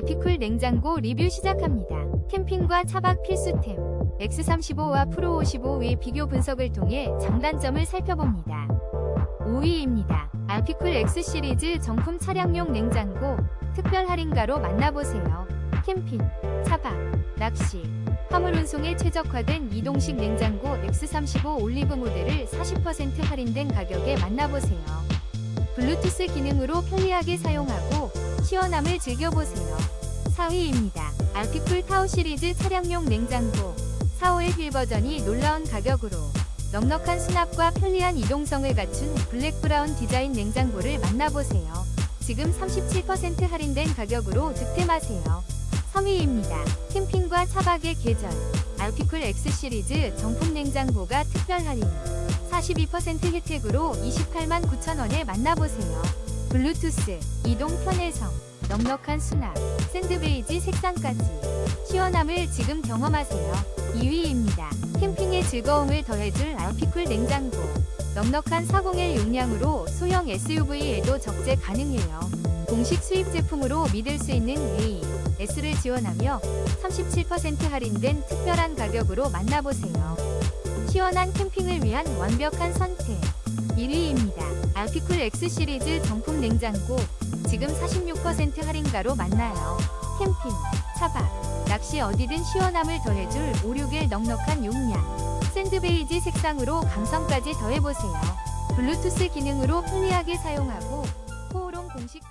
알피쿨 냉장고 리뷰 시작합니다. 캠핑과 차박 필수템 X35와 프로 55의 비교 분석을 통해 장단점을 살펴봅니다. 5위입니다. 알피쿨 X 시리즈 정품 차량용 냉장고 특별 할인가로 만나보세요. 캠핑, 차박, 낚시, 화물 운송에 최적화된 이동식 냉장고 X35 올리브 모델을 40% 할인된 가격에 만나보세요. 블루투스 기능으로 편리하게 사용하고 시원함을 즐겨보세요. 4위입니다. 알피쿨 타오 시리즈 차량용 냉장고 4호의 휠 버전이 놀라운 가격으로 넉넉한 수납과 편리한 이동성을 갖춘 블랙 브라운 디자인 냉장고를 만나보세요. 지금 37% 할인된 가격으로 득템하세요. 3위입니다. 캠핑과 차박의 계절 알피쿨 X 시리즈 정품 냉장고가 특별 할인 42% 혜택으로 28만 9천원에 만나보세요. 블루투스, 이동 편의성, 넉넉한 수납, 샌드베이지 색상까지 시원함을 지금 경험하세요. 2위입니다. 캠핑의 즐거움을 더해줄 알피쿨 냉장고 넉넉한 401 용량으로 소형 SUV에도 적재 가능해요. 공식 수입 제품으로 믿을 수 있는 A, S를 지원하며 37% 할인된 특별한 가격으로 만나보세요. 시원한 캠핑을 위한 완벽한 선택. 1위입니다. 알피쿨 X 시리즈 정품 냉장고 지금 46% 할인가로 만나요. 캠핑, 차박, 낚시 어디든 시원함을 더해줄 561 넉넉한 용량. 샌드베이지 색상으로 감성까지 더해보세요. 블루투스 기능으로 편리하게 사용하고 호호롱 공식 한